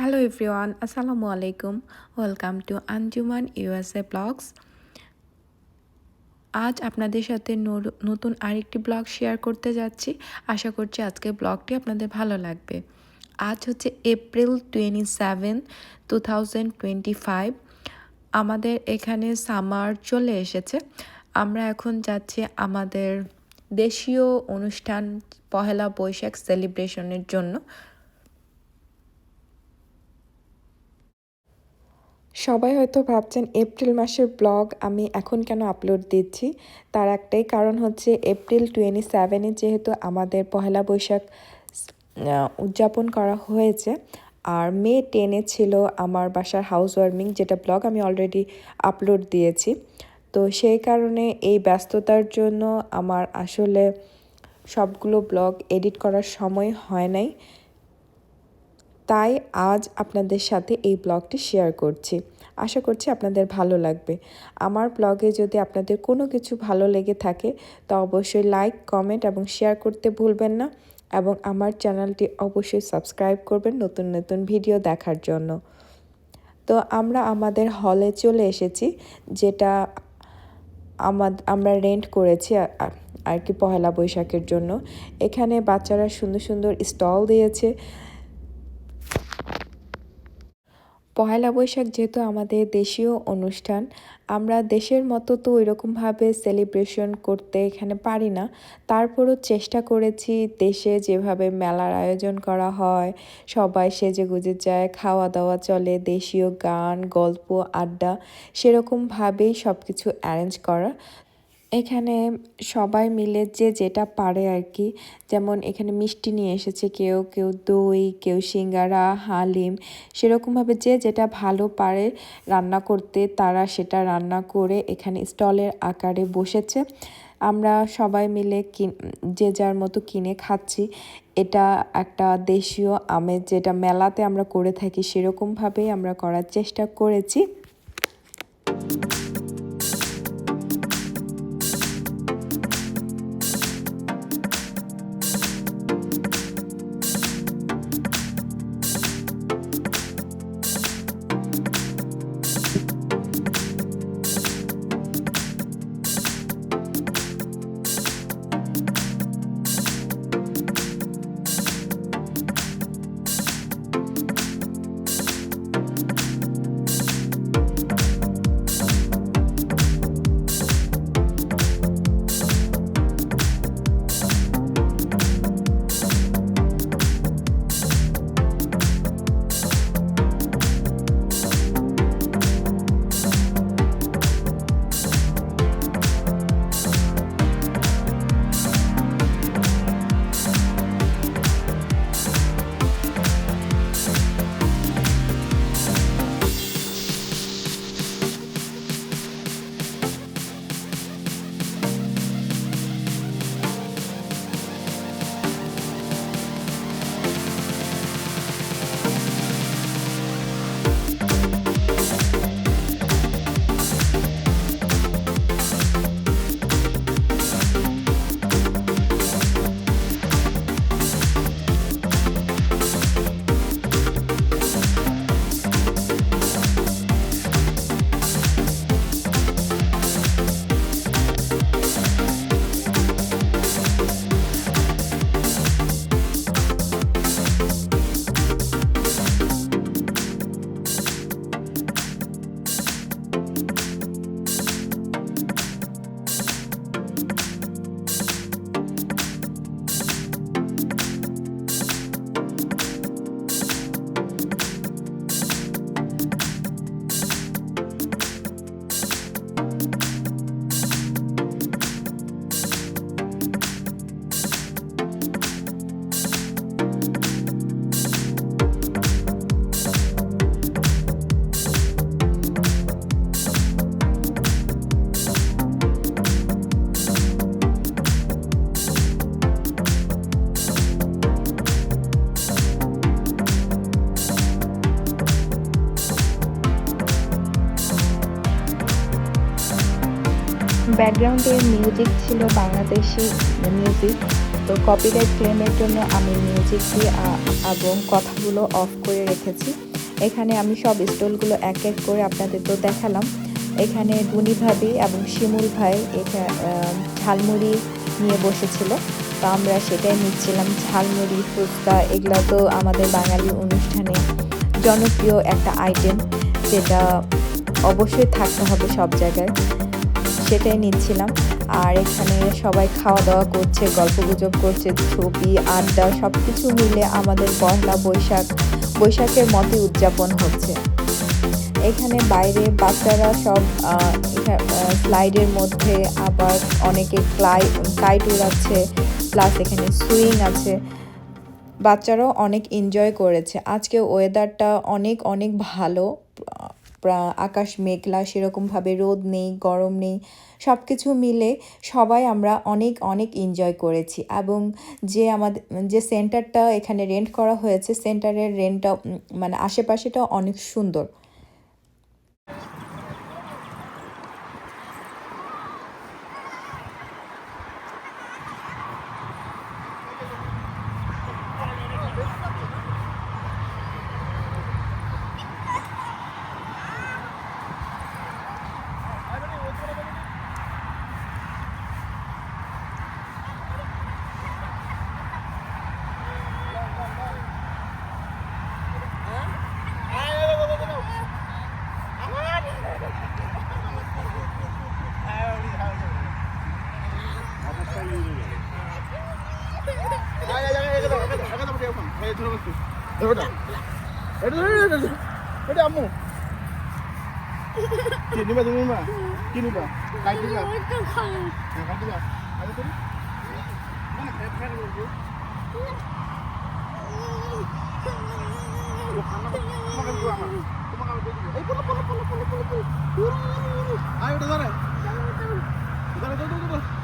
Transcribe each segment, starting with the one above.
Hello everyone আসসালামু আলাইকুম welcome to Anjuman USA blogs আজ আপনাদের সাথে নতুন আরেকটি ব্লগ শেয়ার করতে যাচ্ছি। আশা করছি আজকের ব্লগটি আপনাদের ভালো লাগবে। আজ হচ্ছে April twenty seven two thousand twenty five আমাদের এখানে সামার চলে এসেছে। আমরা এখন যাচ্ছি আমাদের দেশীয় অনুষ্ঠান, পহেলা বৈশাখ সেলিব্রেশনের জন্য। সবাই হয়তো ভাবছেন এপ্রিল মাসের ব্লগ আমি এখন কেন আপলোড দিচ্ছি। তার একটাই কারণ হচ্ছে এপ্রিল টোয়েন্টি সেভেনে যেহেতু আমাদের পহেলা বৈশাখ উদযাপন করা হয়েছে, আর মে টেনে ছিল আমার বাসার হাউস ওয়ার্মিং যেটা ব্লগ আমি অলরেডি আপলোড দিয়েছি। তো সেই কারণে এই ব্যস্ততার জন্য আমার আসলে সবগুলো ব্লগ এডিট করার সময় হয় নাই। তাই আজ আপনাদের সাথে এই ব্লগটি শেয়ার করছি। আশা করছি আপনাদের ভালো লাগবে। আমার ব্লগে যদি আপনাদের কোনো কিছু ভালো লেগে থাকে, তো অবশ্যই লাইক, কমেন্ট এবং শেয়ার করতে ভুলবেন না এবং আমার চ্যানেলটি অবশ্যই সাবস্ক্রাইব করবেন নতুন নতুন ভিডিও দেখার জন্য। তো আমরা আমাদের হলে চলে এসেছি, যেটা আমা- আমরা রেন্ট করেছি আর কি পহেলা বৈশাখের জন্য। এখানে বাচ্চারা সুন্দর সুন্দর স্টল দিয়েছে। পহেলা বৈশাখ যেহেতু আমাদের দেশীয় অনুষ্ঠান, আমরা দেশের মতো তো ওইরকমভাবে সেলিব্রেশন করতে এখানে পারি না। তারপরও চেষ্টা করেছি দেশে যেভাবে মেলার আয়োজন করা হয়, সবাই সেজে গুজে যায় খাওয়া দাওয়া চলে, দেশীয় গান, গল্প, আড্ডা, সেরকমভাবেই সব কিছু অ্যারেঞ্জ করা। এখানে সবাই মিলে যে যেটা পারে আর কি। যেমন এখানে মিষ্টি নিয়ে এসেছে কেউ কেউ দই, কেউ সিঙ্গারা, হালিম। সেরকমভাবে যে যেটা ভালো পারে রান্না করতে, তারা সেটা রান্না করে এখানে স্টলের আকারে বসেছে। আমরা সবাই মিলে যে যার মতো কিনে খাচ্ছি। এটা একটা দেশীয় আমেজ, যেটা মেলাতে আমরা করে থাকি, সেরকমভাবেই আমরা করার চেষ্টা করেছি। ব্যাকগ্রাউন্ডে মিউজিক ছিল বাংলাদেশি মিউজিক তো কপিরাইট ক্লেমের জন্য আমি মিউজিকটি এবং কথাগুলো অফ করে রেখেছি। এখানে আমি সব স্টলগুলো এক এক করে আপনাদের তো দেখালাম। এখানে দুনি ভাবি এবং শিমুল ভাই এটা ঝালমুড়ি নিয়ে বসেছিল। তো আমরা সেটাই নিচ্ছিলাম, ঝালমুড়ি, ফুচকা, এগুলো তো আমাদের বাঙালি অনুষ্ঠানে জনপ্রিয় একটা আইটেম যেটা অবশ্যই থাকতে হবে সব জায়গায়। সেটাই নিচ্ছিলাম। আর এখানে সবাই খাওয়া দাওয়া করছে গল্প গুজব করছে, ছবি, আড্ডা সব কিছু মিলে আমাদের পয়লা বৈশাখ, বৈশাখের মতে উদযাপন হচ্ছে। এখানে বাইরে বাচ্চারা সব স্লাইডের মধ্যে আবার অনেকে ক্লাই, কাইট উড়াচ্ছে, প্লাস এখানে সুইং আছে। বাচ্চারাও অনেক এনজয় করেছে। আজকে ওয়েদারটা অনেক অনেক ভালো। আকাশ মেঘলা, সেরকমভাবে রোদ নেই, গরম নেই সব কিছু মিলে সবাই আমরা অনেক অনেক এনজয় করেছি। এবং যে আমাদের যে সেন্টারটা এখানে রেন্ট করা হয়েছে সেন্টারের রেন্টটা মানে আশেপাশেটা অনেক সুন্দর এটা আম্মু কি নিবা তুমি নিবা কি নিবা কাই দিবা হ্যাঁ কাই দিবা আরে তুমি মানে ফেট ফেট করব খানা তোমাকে দিব আমার তোমাকে আমি দিব এই পড়ো পড়ো পড়ো পড়ো পড়ো পড়ো আয় ওটা ধরে ধরে ধরে ধরে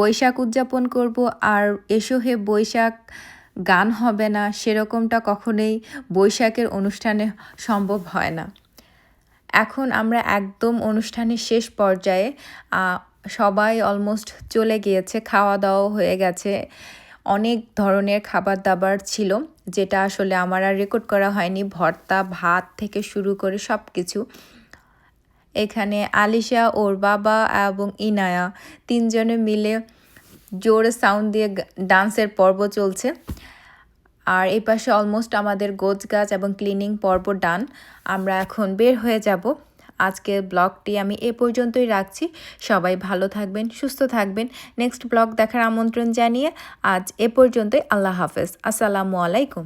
বৈশাখ উদযাপন করব আর এসো হে বৈশাখ, গান হবে না। সেরকমটা কখনোই বৈশাখের অনুষ্ঠানে সম্ভব হয় না। এখন আমরা একদম অনুষ্ঠানের শেষ পর্যায়ে সবাই অলমোস্ট চলে গিয়েছে খাওয়া দাওয়া হয়ে গেছে। অনেক ধরনের খাবার দাবার ছিল, যেটা আসলে আমার আর রেকর্ড করা হয়নি। ভর্তা, ভাত থেকে শুরু করে সব কিছু এখানে আলিশা, ওর বাবা এবং ইনায়া তিনজনে মিলে জোরে সাউন্ড দিয়ে ডান্সের পর্ব চলছে। আর এই পাশে অলমোস্ট আমাদের গোছ গাছ এবং ক্লিনিং পর্ব ডান আমরা এখন বের হয়ে যাব। আজকে ব্লগটি আমি এ পর্যন্তই রাখছি। সবাই ভালো থাকবেন, সুস্থ থাকবেন। নেক্সট ব্লগ দেখার আমন্ত্রণ জানিয়ে আজ এ পর্যন্তই। আল্লাহ হাফেজ। আসসালামু আলাইকুম।